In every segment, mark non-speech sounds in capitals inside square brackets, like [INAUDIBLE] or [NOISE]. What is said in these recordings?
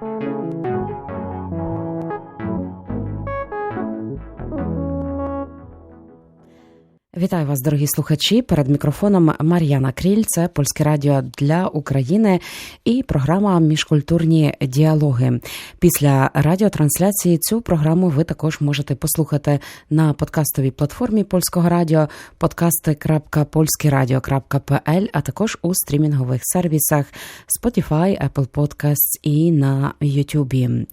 Thank you. Вітаю вас, дорогі слухачі. Перед мікрофоном Мар'яна Кріль, це польське радіо для України і програма Міжкультурні діалоги. Після радіотрансляції цю програму ви також можете послухати на подкастовій платформі польського радіо podcasty.polskieradio.pl, а також у стрімінгових сервісах Spotify, Apple Podcasts і на YouTube.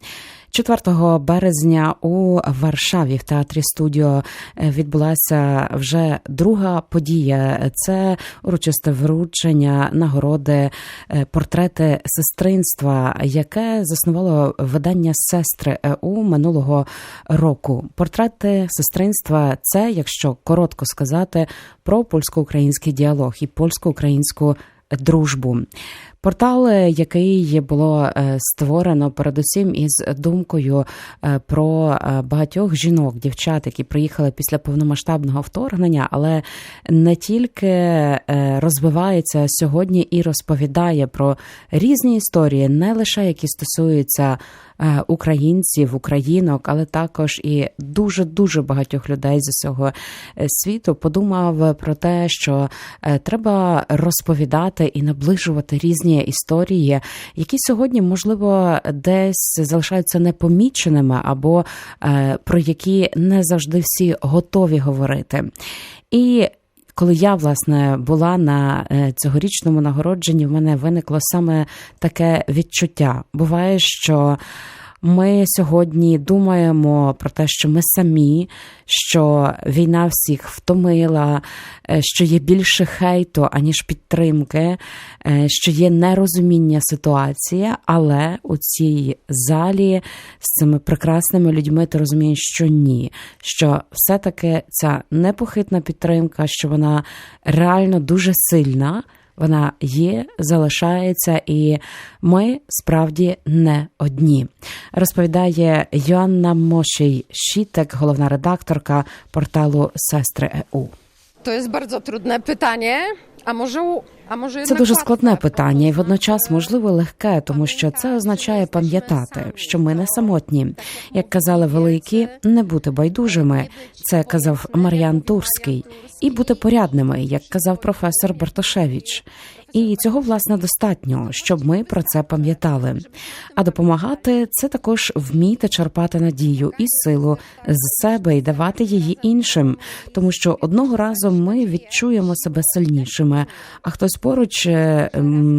4 березня у Варшаві в театрі студіо відбулася вже друга подія. Це урочисте вручення нагороди портрети сестринства, яке заснувало видання сестри ЕУ минулого року. Портрети сестринства це, якщо коротко сказати, про польсько-український діалог і польсько-українську дружбу. Портал, який було створено передусім із думкою про багатьох жінок, дівчат, які приїхали після повномасштабного вторгнення, але не тільки розвивається сьогодні і розповідає про різні історії, не лише які стосуються українців, українок, але також і дуже дуже багатьох людей з усього світу, подумав про те, що треба розповідати і наближувати різні історії, які сьогодні, можливо, десь залишаються непоміченими, або про які не завжди всі готові говорити. І коли я власне була на цьогорічному нагородженні, в мене виникло саме таке відчуття. Буває, що ми сьогодні думаємо про те, що ми самі, що війна всіх втомила, що є більше хейту, аніж підтримки, що є нерозуміння ситуації, але у цій залі з цими прекрасними людьми ти розумієш, що ні, що все-таки ця непохитна підтримка, що вона реально дуже сильна. Вона є, залишається, і ми справді не одні. Розповідає Йоанна Мошій Щітек, головна редакторка порталу Сестри ЕУ. To jest bardzo trudne pytanie, a може, а може Це дуже складне питання і водночас, можливо, легке, тому що це означає пам'ятати, що ми не самотні. Як казали великі, не бути байдужими. Це казав Мар'ян Турський, і бути порядними, як казав професор Бартошевич. І цього власне достатньо, щоб ми про це пам'ятали. А допомагати це також вміти черпати надію і силу з себе і давати її іншим, тому що одного разу ми відчуємо себе сильнішими, а хтось поруч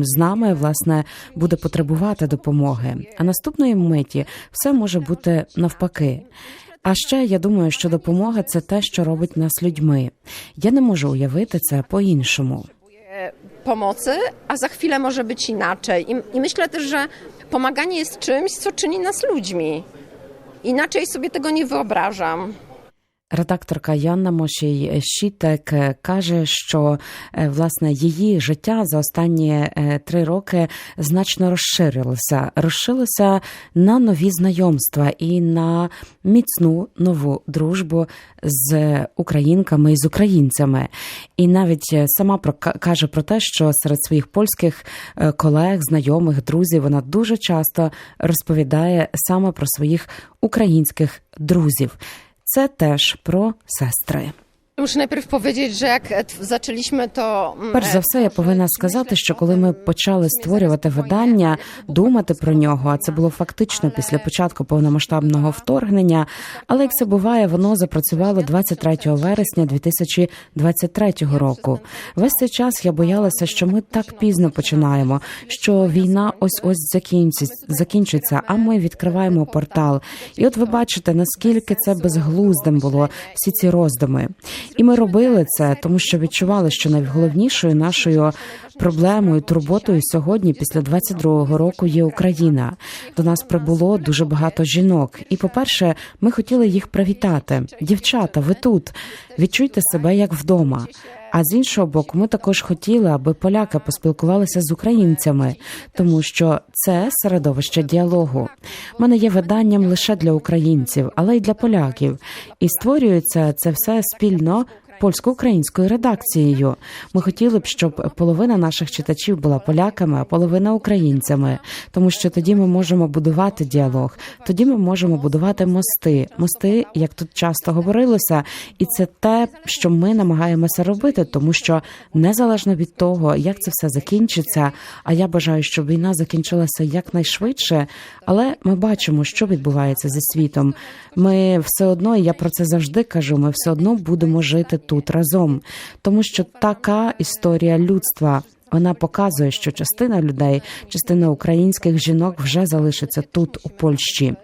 з нами власне буде потребувати допомоги. А наступної миті все може бути навпаки. А ще я думаю, що допомога це те, що робить нас людьми. Я не можу уявити це по-іншому. Pomocy, a za chwilę może być inaczej. I, I, myślę też, że pomaganie jest czymś, co czyni nas ludźmi. Inaczej sobie tego nie wyobrażam. Редакторка Янна Мошій Щітек каже, що власне її життя за останні три роки значно розширилося, розширилося на нові знайомства і на міцну нову дружбу з українками і з українцями. І навіть сама каже про те, що серед своїх польських колег, знайомих, друзів вона дуже часто розповідає саме про своїх українських друзів. Це теж про сестри. Muszę najpierw powiedzieć, że jak zaczęliśmy to перш за все, я повинна сказати, що коли ми почали створювати видання, думати про нього, а це було фактично після початку повномасштабного вторгнення. Але як це буває, воно запрацювало 23 вересня 2023 року. Весь цей час я боялася, що ми так пізно починаємо, що війна ось ось закінчиться, а ми відкриваємо портал. І от ви бачите, наскільки це безглуздим було всі ці роздуми. І ми робили це, тому що відчували, що найголовнішою нашою проблемою, турботою сьогодні, після 22-го року, є Україна. До нас прибуло дуже багато жінок. І, по-перше, ми хотіли їх привітати. Дівчата, ви тут відчуйте себе як вдома. А з іншого боку, ми також хотіли, аби поляки поспілкувалися з українцями, тому що це середовище діалогу. Мене є виданням лише для українців, але й для поляків. І створюється це все спільно польсько-українською редакцією. Ми хотіли б, щоб половина наших читачів була поляками, а половина українцями, тому що тоді ми можемо будувати діалог, тоді ми можемо будувати мости. Мости, як тут часто говорилося, і це те, що ми намагаємося робити, тому що незалежно від того, як це все закінчиться. А я бажаю, щоб війна закінчилася якнайшвидше, але ми бачимо, що відбувається зі світом. Ми все одно, і я про це завжди кажу. Ми все одно будемо жити тут разом, тому що така історія людства. Вона показує, що частина людей, частина українських жінок вже залишиться тут, у Польщі.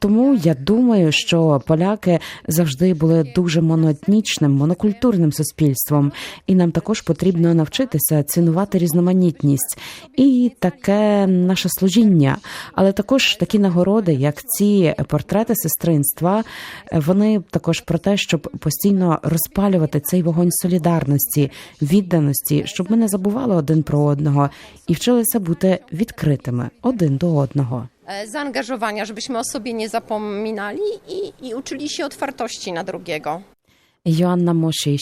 Тому я думаю, що поляки завжди були дуже моноетнічним, монокультурним суспільством, і нам також потрібно навчитися цінувати різноманітність і таке наше служіння. Але також такі нагороди, як ці портрети сестринства, вони також про те, щоб постійно розпалювати цей вогонь солідарності, відданості, щоб ми не забували один про одного і вчилися бути відкритими один до одного. E, zaangażowania, żebyśmy o sobie nie zapominali i, i uczyli się otwartości na drugiego. Йоанна Мошій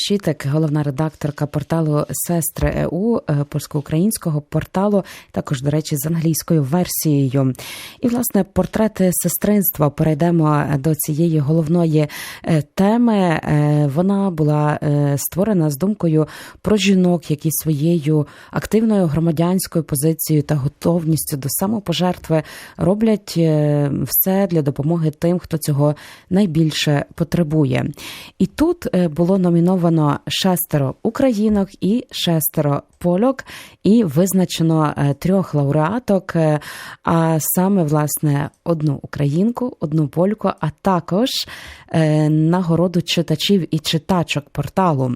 головна редакторка порталу Сестри ЕУ е, польсько-українського порталу, також до речі, з англійською версією. І власне портрети сестринства. Перейдемо до цієї головної е, теми. Е, Вона була е, створена з думкою про жінок, які своєю активною громадянською позицією та готовністю до самопожертви роблять е, все для допомоги тим, хто цього найбільше потребує. І тут е, було номіновано шестеро українок і шестеро польок, і визначено е, трьох лауреаток, е, а саме власне одну українку, одну польку, а також е, нагороду читачів і читачок порталу.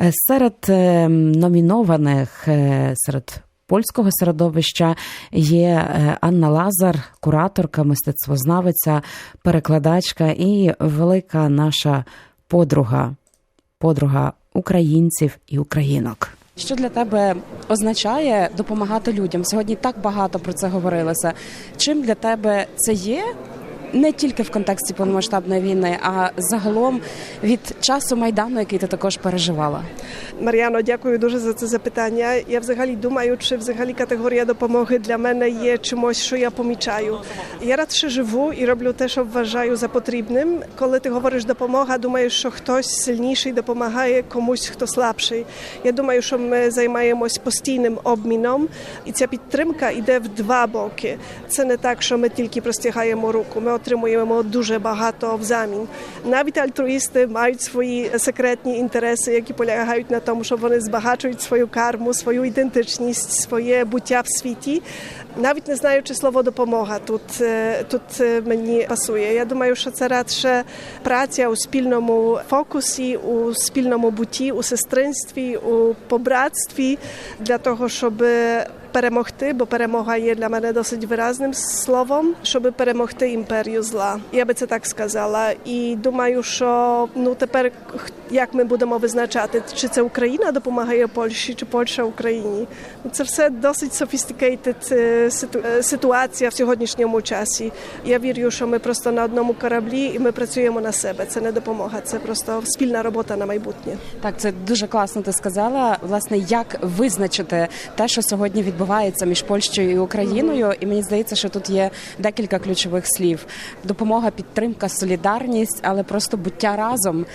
Е, Серед е, номінованих е, серед польського середовища є е, Анна Лазар, кураторка, мистецтвознавиця, перекладачка і велика наша подруга, подруга українців і українок. Що для тебе означає допомагати людям? Сьогодні так багато про це говорилося. Чим для тебе це є? Не тільки в контексті повномасштабної війни, а загалом від часу майдану, який ти також переживала. Мар'яно, дякую дуже за це запитання. Я взагалі думаю, чи взагалі категорія допомоги для мене є чимось, що я помічаю. Я радше живу і роблю те, що вважаю за потрібним. Коли ти говориш допомога, думаєш, що хтось сильніший допомагає комусь, хто слабший. Я думаю, що ми займаємось постійним обміном, і ця підтримка йде в два боки. Це не так, що ми тільки простягаємо руку. Ми отримуємо дуже багато взамін. Навіть альтруїсти мають свої секретні інтереси, які полягають на тому, що вони збагачують свою карму, свою ідентичність, своє буття в світі. Навіть не знаю, чи слово допомога тут, е, тут е, мені пасує. Я думаю, що це радше праця у спільному фокусі, у спільному бутті, у сестринстві, у побратстві для того, щоб перемогти, бо перемога є для мене досить виразним словом, щоб перемогти імперію зла. Я би це так сказала. І думаю, що ну тепер як ми будемо визначати, чи це Україна допомагає Польщі, чи Польща Україні. Це все досить sophisticated е, е, ситуація в сьогоднішньому часі. Я вірю, що ми просто на одному кораблі і ми працюємо на себе. Це не допомога, це просто спільна робота на майбутнє. Так, це дуже класно. Ти сказала. Власне, як визначити те, що сьогодні відбувається між Польщею і Україною, і мені здається, що тут є декілька ключових слів: допомога, підтримка, солідарність, але просто буття разом.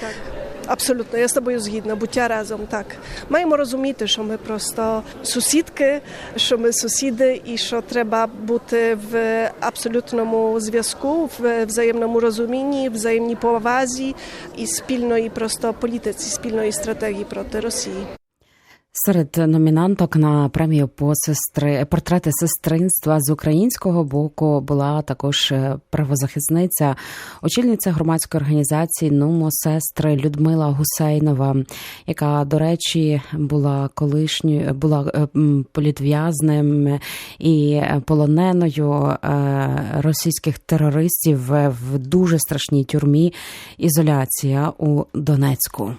Абсолютно, я з тобою згідна, буття разом. Так маємо розуміти, що ми просто сусідки, що ми сусіди, і що треба бути в абсолютному зв'язку, в взаємному розумінні, взаємній повазі і спільної просто політиці, спільної стратегії проти Росії. Серед номінанток на премію посестри портрети сестринства з українського боку була також е, правозахисниця, очільниця громадської організації Нумо сестри Людмила Гусейнова, яка, до речі, була колишньою, була е, м, політв'язнем і полоненою е, російських терористів в дуже страшній тюрмі. Ізоляція у Донецьку.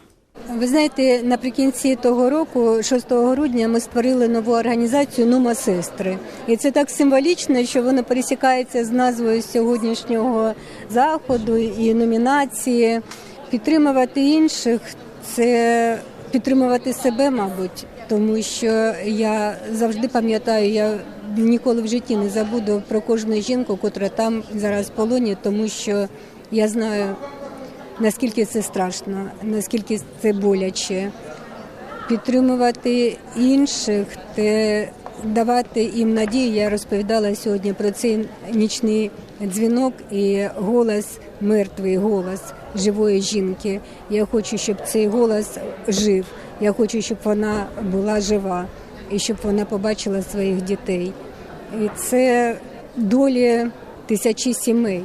Ви знаєте, наприкінці того року, 6 грудня, ми створили нову організацію Нума Сестри. І це так символічно, що воно пересікається з назвою сьогоднішнього заходу і номінації. Підтримувати інших це підтримувати себе, мабуть, тому що я завжди пам'ятаю, я ніколи в житті не забуду про кожну жінку, котра там зараз в полоні, тому що я знаю, наскільки це страшно, наскільки це боляче. Підтримувати інших, те давати їм надію. Я розповідала сьогодні про цей нічний дзвінок і голос, мертвий голос живої жінки. Я хочу, щоб цей голос жив. Я хочу, щоб вона була жива і щоб вона побачила своїх дітей. І це долі тисячі сімей.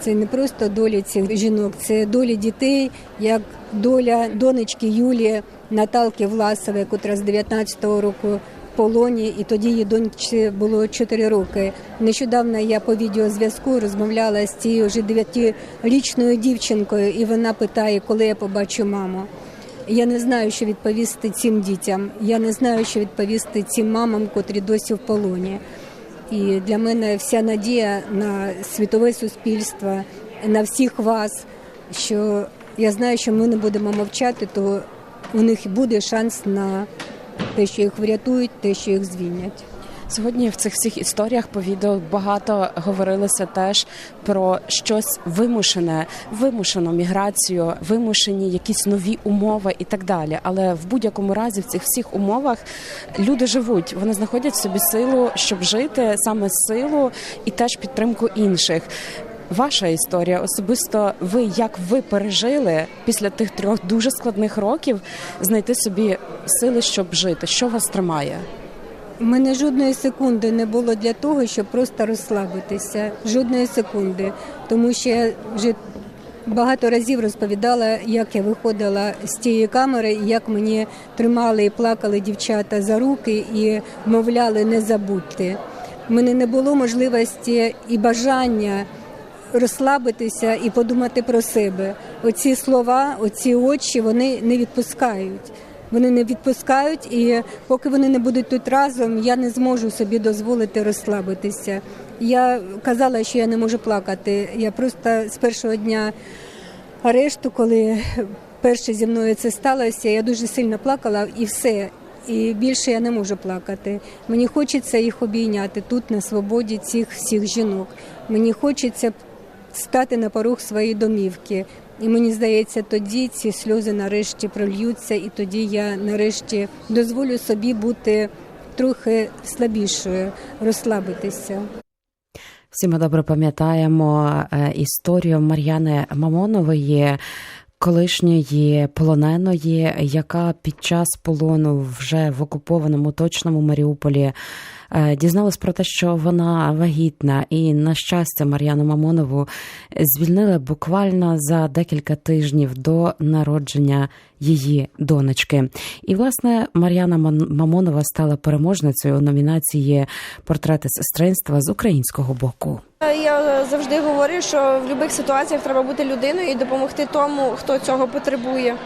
Це не просто долі цих жінок, це долі дітей, як доля донечки Юлії Наталки Власової, котра з 19-го року в полоні, і тоді її доньці було 4 роки. Нещодавно я по відеозв'язку розмовляла з цією вже 9-річною дівчинкою, і вона питає, коли я побачу маму. Я не знаю, що відповісти цим дітям. Я не знаю, що відповісти цим мамам, котрі досі в полоні. І для мене вся надія на світове суспільство, на всіх вас, що я знаю, що ми не будемо мовчати, то у них буде шанс на те, що їх врятують, те, що їх звільнять. Сьогодні в цих всіх історіях по відео багато говорилося теж про щось вимушене, вимушену міграцію, вимушені якісь нові умови і так далі. Але в будь-якому разі в цих всіх умовах люди живуть, вони знаходять в собі силу, щоб жити саме силу і теж підтримку інших. Ваша історія особисто ви як ви пережили після тих трьох дуже складних років знайти собі сили, щоб жити? Що вас тримає? Мене жодної секунди не було для того, щоб просто розслабитися. Жодної секунди. Тому що я вже багато разів розповідала, як я виходила з тієї камери, як мені тримали і плакали дівчата за руки і мовляли не забудьте. У мене не було можливості і бажання розслабитися і подумати про себе. Оці слова, оці очі, вони не відпускають. Вони не відпускають, і поки вони не будуть тут разом, я не зможу собі дозволити розслабитися. Я казала, що я не можу плакати. Я просто з першого дня арешту, коли перше зі мною це сталося, я дуже сильно плакала і все. І більше я не можу плакати. Мені хочеться їх обійняти тут, на свободі цих всіх жінок. Мені хочеться стати на порог своєї домівки. І мені здається, тоді ці сльози нарешті прольються, і тоді я нарешті дозволю собі бути трохи слабішою, розслабитися. Всі ми добре пам'ятаємо е, історію Мар'яни Мамонової, колишньої полоненої, яка під час полону вже в окупованому точному Маріуполі дізналась про те, що вона вагітна, і на щастя, Мар'яну Мамонову звільнили буквально за декілька тижнів до народження її донечки. І власне Мар'яна Мамонова стала переможницею номінації Портрети сестринства з українського боку. Я завжди говорю, що в будь-яких ситуаціях треба бути людиною і допомогти тому, хто цього потребує.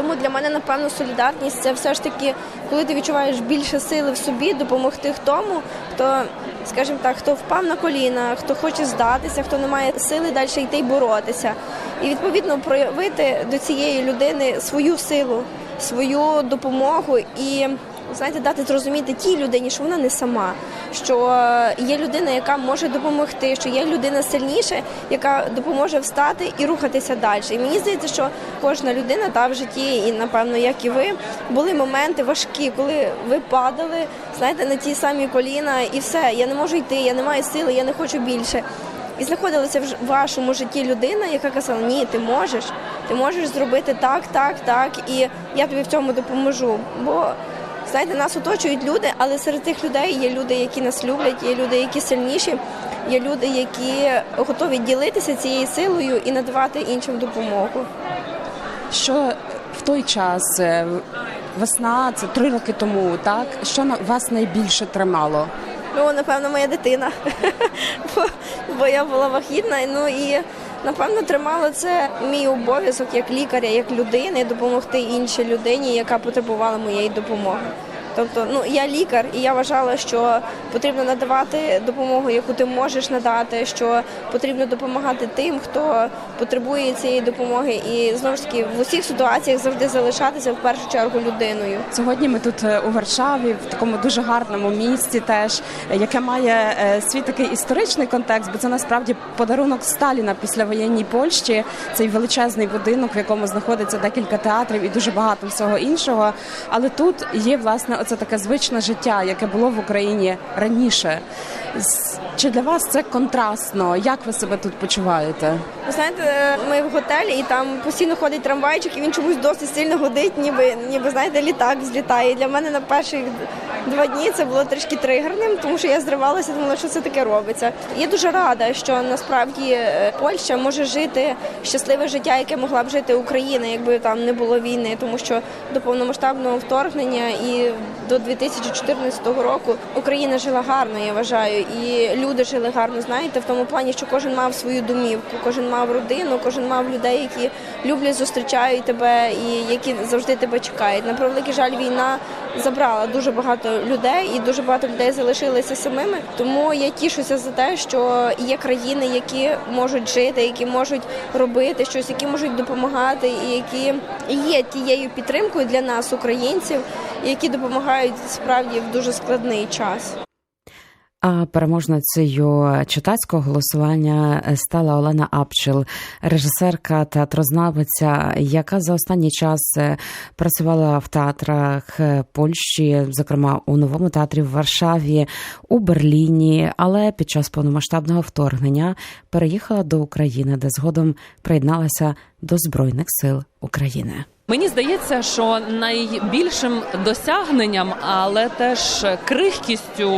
Тому для мене, напевно, солідарність це все ж таки, коли ти відчуваєш більше сили в собі, допомогти тому, хто, скажімо так, хто впав на коліна, хто хоче здатися, хто не має сили далі йти й боротися. І відповідно проявити до цієї людини свою силу, свою допомогу і знаєте, дати зрозуміти тій людині, що вона не сама, що є людина, яка може допомогти, що є людина сильніша, яка допоможе встати і рухатися далі. І мені здається, що кожна людина та в житті, і напевно, як і ви, були моменти важкі, коли ви падали, знаєте, на ті самі коліна, і все, я не можу йти, я не маю сили, я не хочу більше. І знаходилася в вашому житті людина, яка казала, ні, ти можеш, ти можеш зробити так, так, так, і я тобі в цьому допоможу. Бо знаєте, нас оточують люди, але серед тих людей є люди, які нас люблять, є люди, які сильніші, є люди, які готові ділитися цією силою і надавати іншим допомогу. Що в той час е, весна, це три роки тому, так що вас найбільше тримало? Ну, напевно, моя дитина, [LAUGHS] бо, бо я була вагітна. Ну і напевно тримало це мій обов'язок як лікаря, як людини, допомогти іншій людині, яка потребувала моєї допомоги. Тобто, ну я лікар, і я вважала, що потрібно надавати допомогу, яку ти можеш надати, що потрібно допомагати тим, хто потребує цієї допомоги, і знову ж таки в усіх ситуаціях завжди залишатися в першу чергу людиною. Сьогодні ми тут е, у Варшаві, в такому дуже гарному місті, теж е, яке має е, свій такий історичний контекст, бо це насправді подарунок Сталіна післявоєнній Польщі. Цей величезний будинок, в якому знаходиться декілька театрів і дуже багато всього іншого. Але тут є власне оце таке звичне життя, яке було в Україні раніше. Чи для вас це контрастно? Як ви себе тут почуваєте? Ви знаєте, ми в готелі і там постійно ходить трамвайчик, і він чомусь досить сильно годить, ніби ніби знаєте, літак злітає. І для мене на перших два дні це було трішки тригерним, тому що я зривалася, думала, що це таке робиться. Я дуже рада, що насправді е, Польща може жити щасливе життя, яке могла б жити Україна, якби там не було війни, тому що до повномасштабного вторгнення і до 2014 року Україна жила гарно, я вважаю, і люди жили гарно. Знаєте, в тому плані, що кожен мав свою домівку, кожен мав родину, кожен мав людей, які люблять, зустрічають тебе і які завжди тебе чекають. На превеликий жаль, війна забрала дуже багато людей, і дуже багато людей залишилися самими. Тому я тішуся за те, що є країни, які можуть жити, які можуть робити щось, які можуть допомагати, і які є тією підтримкою для нас, українців, які допомагають справді в дуже складний час. А переможницею читацького голосування стала Олена Апчил, режисерка театрознавиця, яка за останній час е, працювала в театрах е, Польщі, зокрема у новому театрі в Варшаві, у Берліні, але під час повномасштабного вторгнення переїхала до України, де згодом приєдналася до Збройних сил України. Мені здається, що найбільшим досягненням, але теж крихкістю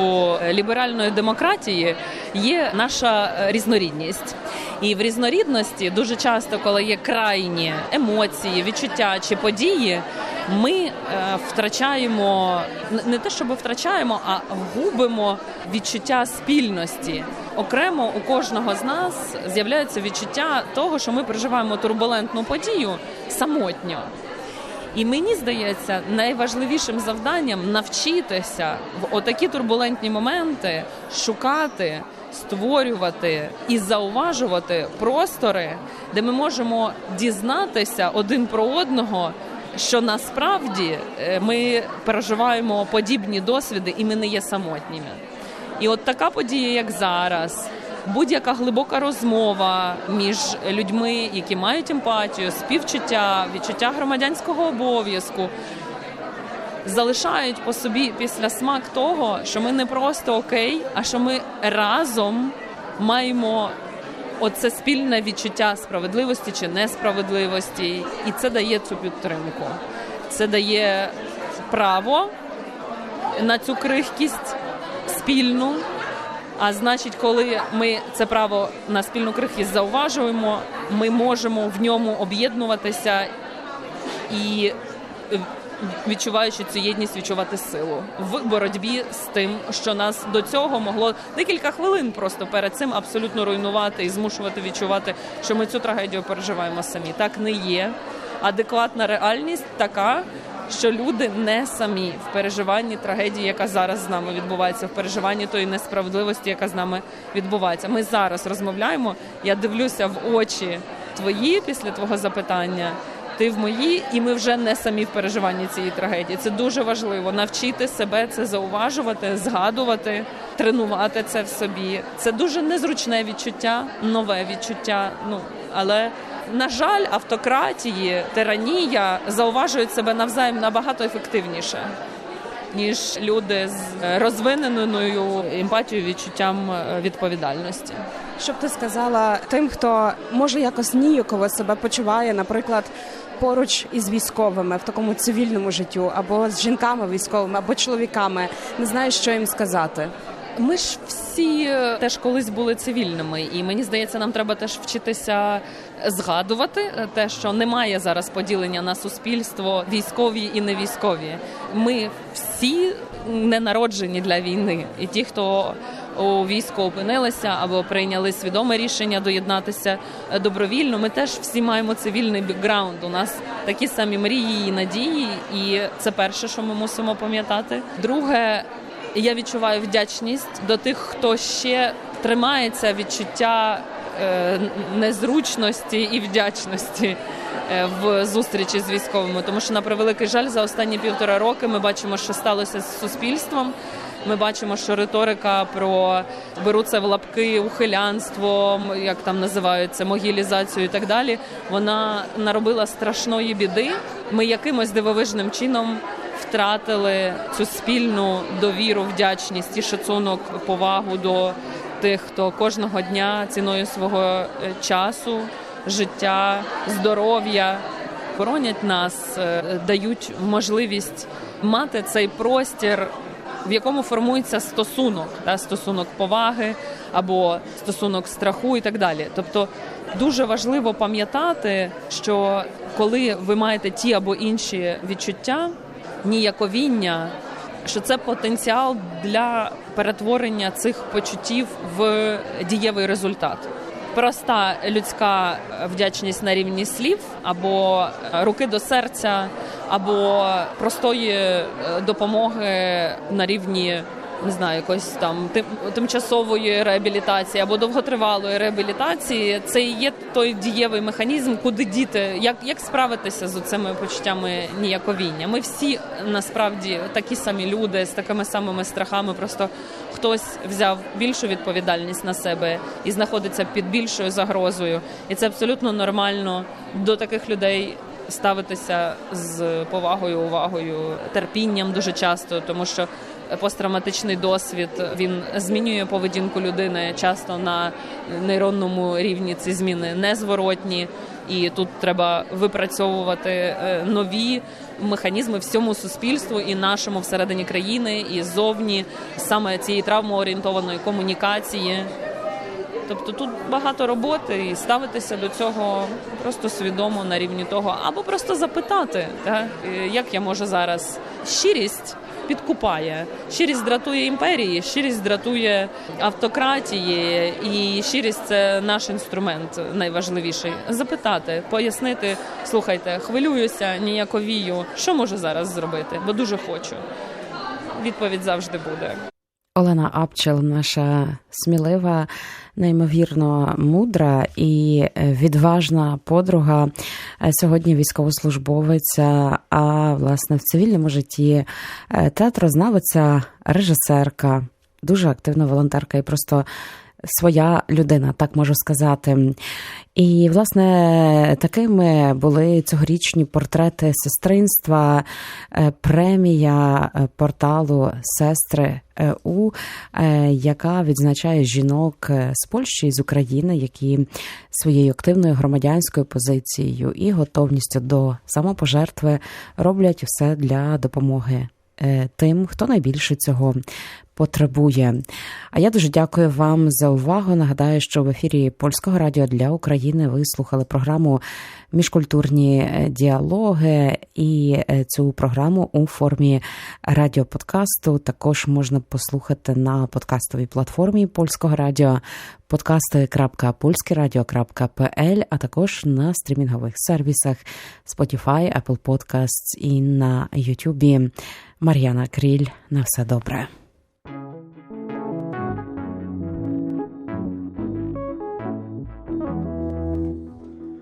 ліберальної демократії є наша різнорідність. І в різнорідності дуже часто, коли є крайні емоції, відчуття чи події, ми е, втрачаємо не те, щоб втрачаємо, а губимо відчуття спільності. Окремо у кожного з нас з'являється відчуття того, що ми переживаємо турбулентну подію самотньо. І мені здається, найважливішим завданням навчитися в отакі турбулентні моменти шукати, створювати і зауважувати простори, де ми можемо дізнатися один про одного, що насправді е, ми переживаємо подібні досвіди, і ми не є самотніми. І от така подія, як зараз, будь-яка глибока розмова між людьми, які мають емпатію, співчуття, відчуття громадянського обов'язку, залишають по собі після смак того, що ми не просто окей, а що ми разом маємо оце спільне відчуття справедливості чи несправедливості, і це дає цю підтримку. Це дає право на цю крихкість спільну. А значить, коли ми це право на спільну крихкість зауважуємо, ми можемо в ньому об'єднуватися і е, відчуваючи цю єдність, відчувати силу в боротьбі з тим, що нас до цього могло декілька хвилин просто перед цим абсолютно руйнувати і змушувати відчувати, що ми цю трагедію переживаємо самі. Так не є. Адекватна реальність така, що люди не самі в переживанні трагедії, яка зараз з нами відбувається, в переживанні тої несправедливості, яка з нами відбувається. Ми зараз розмовляємо. Я дивлюся в очі твої після твого запитання. Ти в мої, і ми вже не самі в переживанні цієї трагедії. Це дуже важливо навчити себе це зауважувати, згадувати, тренувати це в собі. Це дуже незручне відчуття, нове відчуття. Ну але на жаль, автократії, тиранія зауважують себе навзаєм набагато ефективніше. Ніж люди з е, розвиненою емпатією, відчуттям е, відповідальності. Що б ти сказала тим, хто може якось ніяково себе почуває, наприклад, поруч із військовими в такому цивільному життю, або з жінками військовими, або чоловіками, не знає, що їм сказати. Ми ж всі е, теж колись були цивільними, і мені здається, нам треба теж вчитися згадувати е, те, що немає зараз поділення на суспільство військові і не військові. Ми всі не народжені для війни, і ті, хто у війську опинилися або прийняли свідоме рішення доєднатися е, добровільно. Ми теж всі маємо цивільний бекграунд. У нас такі самі мрії і надії, і це перше, що ми мусимо пам'ятати. Друге, я відчуваю вдячність до тих, хто ще тримається відчуття е, незручності і вдячності е, в зустрічі з військовими. Тому що на превеликий жаль, за останні півтора роки ми бачимо, що сталося з суспільством. Ми бачимо, що риторика про беру це в лапки, ухилянство, як там називаються, могілізацію і так далі. Вона наробила страшної біди. Ми якимось дивовижним чином втратили цю спільну довіру, вдячність і шацунок, повагу до тих, хто кожного дня ціною свого е, часу, життя, здоров'я боронять нас, е, дають можливість мати цей простір. В якому формується стосунок, та стосунок поваги або стосунок страху, і так далі. Тобто дуже важливо пам'ятати, що коли ви маєте ті або інші відчуття, ніяковіння, що це потенціал для перетворення цих почуттів в дієвий результат. Проста людська вдячність на рівні слів або руки до серця, або простої е, допомоги на рівні не знаю, якоїсь там тим, тимчасової реабілітації або довготривалої реабілітації. Це і є той дієвий механізм, куди діти, як як справитися з цими почуттями ніяковіння. Ми всі насправді такі самі люди з такими самими страхами. Просто хтось взяв більшу відповідальність на себе і знаходиться під більшою загрозою, і це абсолютно нормально до таких людей. Ставитися з повагою, увагою, терпінням дуже часто, тому що посттравматичний досвід він змінює поведінку людини часто на нейронному рівні. Ці зміни незворотні, і тут треба випрацьовувати е, нові механізми всьому суспільству і нашому всередині країни, і зовні саме цієї травмоорієнтованої комунікації. Тобто тут багато роботи і ставитися до цього просто свідомо на рівні того, або просто запитати, так, як я можу зараз щирість підкупає. Щирість дратує імперії, щирість дратує автократії, і щирість це наш інструмент найважливіший. Запитати, пояснити, слухайте, хвилююся, ніяковію. Що можу зараз зробити? Бо дуже хочу. Відповідь завжди буде. Олена Апчел, наша смілива, неймовірно мудра і відважна подруга. Сьогодні військовослужбовиця, а власне в цивільному житті театрознавиця, режисерка, дуже активна волонтерка і просто своя людина, так можу сказати. І, власне, такими були цьогорічні портрети сестринства, премія порталу Сестри ЕУ, яка відзначає жінок з Польщі і з України, які своєю активною громадянською позицією і готовністю до самопожертви роблять все для допомоги тим, хто найбільше цього потребує. А я дуже дякую вам за увагу. Нагадаю, що в ефірі Польського радіо для України ви слухали програму Міжкультурні діалоги, і цю програму у формі радіоподкасту також можна послухати на подкастовій платформі Польського радіо подкасти.польськерадіо.пл, а також на стрімінгових сервісах Spotify, Apple Podcasts і на YouTube. Мар'яна Кріль. На все добре.